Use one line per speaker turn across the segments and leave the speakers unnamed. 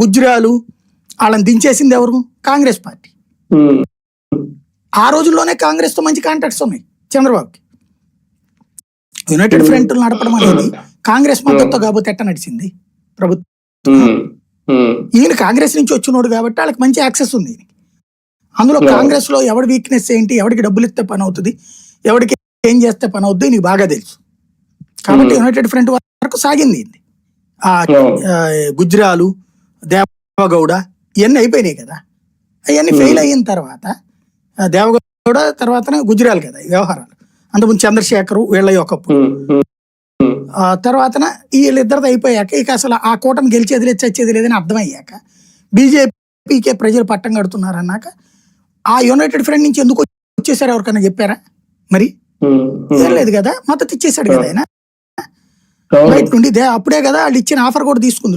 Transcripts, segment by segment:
గుజ్రాలు వాళ్ళని దించేసింది ఎవరు? కాంగ్రెస్ పార్టీ. ఆ రోజుల్లోనే కాంగ్రెస్తో మంచి కాంటాక్ట్స్ ఉన్నాయి చంద్రబాబుకి. యునైటెడ్ ఫ్రంట్ నడపడం అనేది కాంగ్రెస్ మద్దతుతో కాబట్టి ఎట్ట నడిచింది? ప్రభుత్వం. ఈయన కాంగ్రెస్ నుంచి వచ్చినోడు కాబట్టి వాళ్ళకి మంచి యాక్సెస్ ఉంది. అందులో. కాంగ్రెస్లో ఎవడి వీక్నెస్ ఏంటి ఎవడికి డబ్బులు ఇస్తే పని అవుతుంది ఎవడికి ఏం చేస్తే పని అవుద్ది నీకు బాగా తెలుసు. కాబట్టి. యునైటెడ్ ఫ్రంట్ వరకు సాగింది. ఆ, గుజ్రాలు దేవగౌడ ఇవన్నీ అయిపోయినాయి కదా. అవన్నీ. ఫెయిల్ అయిన తర్వాత దేవగౌడ తర్వాత గుజ్రాలు కదా వ్యవహారాలు. అంతకుముందు చంద్రశేఖరు వీళ్ళ ఒకప్పుడు ఆ తర్వాతన వీళ్ళిద్దరిది అయిపోయాక ఇక అసలు ఆ కూటమి గెలిచేది లేదు చచ్చేది లేదని అర్థమయ్యాక బీజేపీకే ప్రజలు పట్టం కడుతున్నారు అన్నాక ఆ యునైటెడ్ ఫ్రంట్ నుంచి ఎందుకు వచ్చేసారు ఎవరికైనా చెప్పారా? మరి. ఏం లేదు కదా మద్దతు ఇచ్చేసాడు కదా ఆయన. బయట నుండి అప్పుడే కదా వాళ్ళు ఇచ్చిన ఆఫర్ కూడా తీసుకుంది.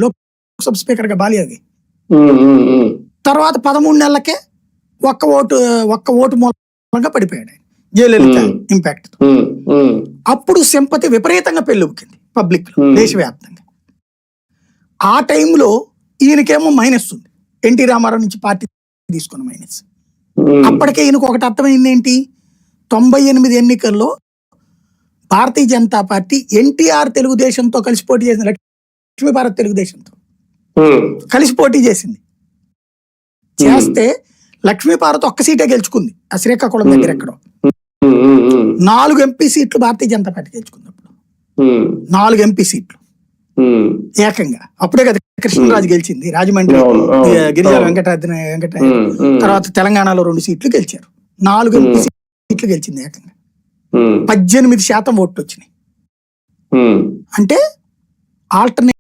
లోక్సభ స్పీకర్గా
ఉమ్, ఉమ్.
తర్వాత పదమూడు నెలలకే ఒక్క ఓటు ఒక్క ఓటు మూలంగా పడిపోయాడు ఆయన. జయలలిత. ఇంపాక్ట్ అప్పుడు సింపతి విపరీతంగా పెళ్ళుబుకింది
పబ్లిక్లో.
దేశవ్యాప్తంగా. ఆ టైంలో ఈయనకేమో మైనస్ ఉంది. ఎన్టీ రామారావు నుంచి పార్టీ తీసుకున్న మైనస్. అప్పటికే ఈయనకు ఒకటి అర్థమైంది ఏంటి? తొంభై ఎనిమిది ఎన్నికల్లో భారతీయ జనతా పార్టీ ఎన్టీఆర్ తెలుగుదేశంతో కలిసి పోటీ చేసిన లక్ష్మీ భారత్ తెలుగుదేశంతో. కలిసి పోటీ చేసింది. చేస్తే లక్ష్మీ భారత్ ఒక్క సీటే గెలుచుకుంది. ఆ శ్రీకాకుళం దగ్గర ఎక్కడో. నాలుగు ఎంపీ సీట్లు భారతీయ జనతా పార్టీ గెలుచుకుంది అప్పుడు నాలుగు ఎంపీ సీట్లు. ఏకంగా. అప్పుడే కదా కృష్ణరాజు గెలిచింది. రాజమండ్రి
అవును.
వెంకటాద్రి వెంకట తర్వాత తెలంగాణలో రెండు సీట్లు గెలిచారు. నాలుగు ఎంపీ సీట్లు గెలిచింది ఏకంగా. పద్దెనిమిది శాతం ఓట్లు వచ్చినాయి. అంటే ఆల్టర్నేట్